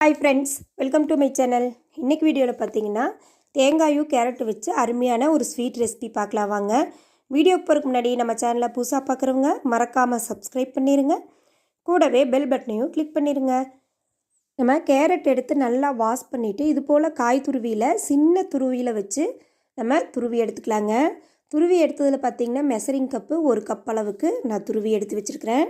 Hi friends welcome to my channel இன்றைக்கி வீடியோவில் பார்த்தீங்கன்னா தேங்காயும் கேரட்டு வச்சு அருமையான ஒரு ஸ்வீட் ரெசிபி பார்க்கலாம் வாங்க. வீடியோ போகிறதுக்கு முன்னாடி நம்ம சேனலை புதுசாக பார்க்குறவங்க மறக்காமல் சப்ஸ்கிரைப் பண்ணிடுங்க கூடவே பெல் பட்டனையும் கிளிக் பண்ணிடுங்க நம்ம கேரட் எடுத்து நல்லா வாஷ் பண்ணிவிட்டு இது போல் காய் துருவியில் சின்ன துருவியில் வச்சு நம்ம துருவி எடுத்துக்கலாங்க. துருவி எடுத்ததில் பார்த்திங்கன்னா மெசரிங் கப்பு ஒரு கப் அளவுக்கு நான் துருவி எடுத்து வச்சுருக்கிறேன்.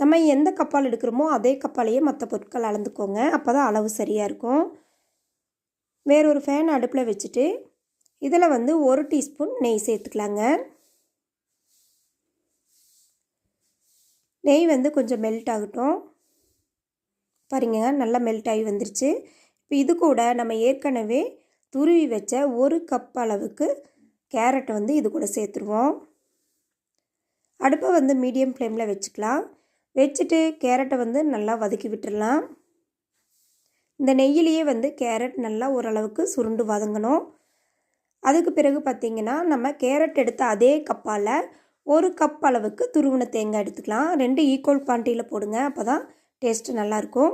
நம்ம எந்த கப்பால் எடுக்கிறோமோ அதே கப்பாலேயே மற்ற பொருட்கள் அளந்துக்கோங்க. அப்போ தான் அளவு சரியாக இருக்கும். வேறொரு ஃபேன் அடுப்பில் வச்சுட்டு இதில் வந்து ஒரு டீஸ்பூன் நெய் சேர்த்துக்கலாங்க. நெய் வந்து கொஞ்சம் மெல்ட் ஆகட்டும். பாருங்க நல்லா மெல்ட் ஆகி வந்துருச்சு. இப்போ இது கூட நம்ம ஏற்கனவே துருவி வச்ச ஒரு கப் அளவுக்கு கேரட் வந்து இது கூட சேர்த்துருவோம். அடுப்பை வந்து மீடியம் ஃப்ளேமில் வச்சுக்கலாம். வச்சுட்டு கேரட்டை வந்து நல்லா வதக்கி விட்டுடலாம். இந்த நெய்யிலேயே வந்து கேரட் நல்லா ஓரளவுக்கு சுருண்டு வதங்கணும். அதுக்கு பிறகு பார்த்திங்கன்னா நம்ம கேரட் எடுத்த அதே கப்பால் ஒரு கப் அளவுக்கு துருவின தேங்காய் எடுத்துக்கலாம். ரெண்டு ஈக்குவல் குவான்டிட்டியில் போடுங்க அப்போ தான் டேஸ்ட்டு நல்லாயிருக்கும்.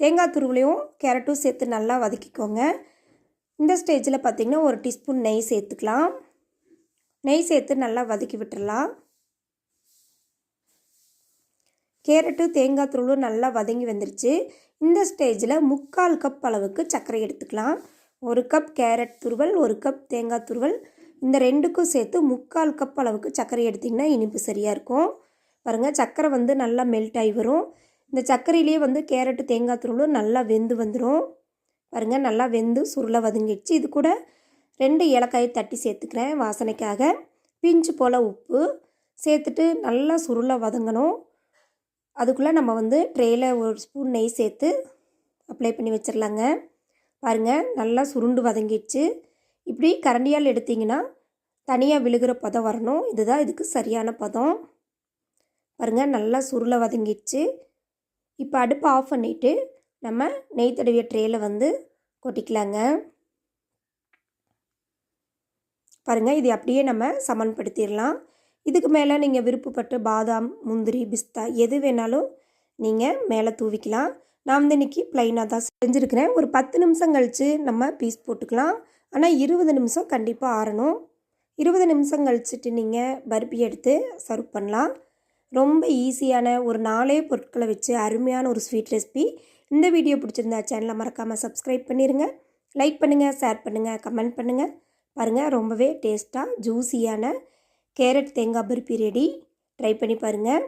தேங்காய் துருவிலையும் கேரட்டும் சேர்த்து நல்லா வதக்கிக்கோங்க. இந்த ஸ்டேஜில் பார்த்திங்கன்னா ஒரு டீஸ்பூன் நெய் சேர்த்துக்கலாம். நெய் சேர்த்து நல்லா வதக்கி விட்டுடலாம். கேரட்டு தேங்காய் துருளும் நல்லா வதங்கி வந்துருச்சு. இந்த ஸ்டேஜில் முக்கால் கப் அளவுக்கு சர்க்கரை எடுத்துக்கலாம். ஒரு கப் கேரட் துருவல் ஒரு கப் தேங்காய் துருவல். இந்த ரெண்டுக்கும் சேர்த்து முக்கால் கப் அளவுக்கு சர்க்கரை எடுத்திங்கன்னா இனிப்பு சரியாக இருக்கும். பாருங்கள் சர்க்கரை வந்து நல்லா மெல்ட் ஆகி வரும். இந்த சர்க்கரையிலேயே வந்து கேரட்டு தேங்காய் துருளும் நல்லா வெந்து வந்துடும் பாருங்கள் நல்லா வெந்து சுருளை வதங்கிடுச்சு. இது கூட ரெண்டு ஏலக்காயை தட்டி சேர்த்துக்கிறேன் வாசனைக்காக. பிஞ்சு போல் உப்பு சேர்த்துட்டு நல்லா சுருளை வதங்கணும். அதுக்குள்ளே நம்ம வந்து ட்ரேயில் ஒரு ஸ்பூன் நெய் சேர்த்து அப்ளை பண்ணி வச்சிடலாங்க பாருங்கள் நல்லா சுருண்டு வதங்கிடுச்சு. இப்படி கரண்டியால் எடுத்திங்கன்னா தனியாக விழுகிற பதம் வரணும். இதுதான் இதுக்கு சரியான பதம். பாருங்கள் நல்லா சுருளை வதங்கிடுச்சு. இப்போ அடுப்பை ஆஃப் பண்ணிவிட்டு நம்ம நெய் தடவிய ட்ரேயில் வந்து கொட்டிக்கலாங்க. பாருங்கள் இது அப்படியே நம்ம சமன்படுத்திடலாம். இதுக்கு மேலே நீங்கள் விருப்பப்பட்டு பாதாம் முந்திரி பிஸ்தா எது வேணாலும் நீங்கள் மேலே தூவிக்கலாம். நான் வந்து இன்றைக்கி ப்ளைனாக தான் செஞ்சுருக்கிறேன். ஒரு பத்து நிமிஷம் கழித்து நம்ம பீஸ் போட்டுக்கலாம். ஆனால் இருபது நிமிஷம் கண்டிப்பாக ஆறணும். இருபது நிமிஷம் கழிச்சுட்டு நீங்கள் பர்பி எடுத்து சர்வ் பண்ணலாம். ரொம்ப ஈஸியான ஒரு நாலே பொருட்களை வச்சு அருமையான ஒரு ஸ்வீட் ரெசிபி இந்த வீடியோ பிடிச்சிருந்தா சேனலை மறக்காமல் சப்ஸ்கிரைப் பண்ணிடுங்க லைக் பண்ணுங்கள் ஷேர் பண்ணுங்கள் கமெண்ட் பண்ணுங்கள் பாருங்கள் ரொம்பவே டேஸ்ட்டாக ஜூஸியான கேரட் தேங்காய் பருப்பி ரெடி ட்ரை பண்ணி பாருங்கள்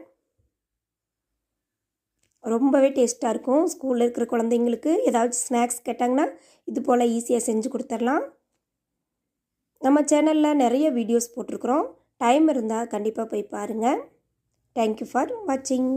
ரொம்பவே டேஸ்ட்டாக இருக்கும். ஸ்கூலில் இருக்கிற குழந்தைங்களுக்கு ஏதாச்சும் ஸ்நாக்ஸ் கேட்டாங்கன்னா இது போல் ஈஸியாக செஞ்சு கொடுத்துர்லாம் நம்ம சேனலில் நிறைய வீடியோஸ் போட்டிருக்குறோம். டைம் இருந்தால் கண்டிப்பாக போய் பாருங்கள் தேங்க்யூ ஃபார் வாட்சிங்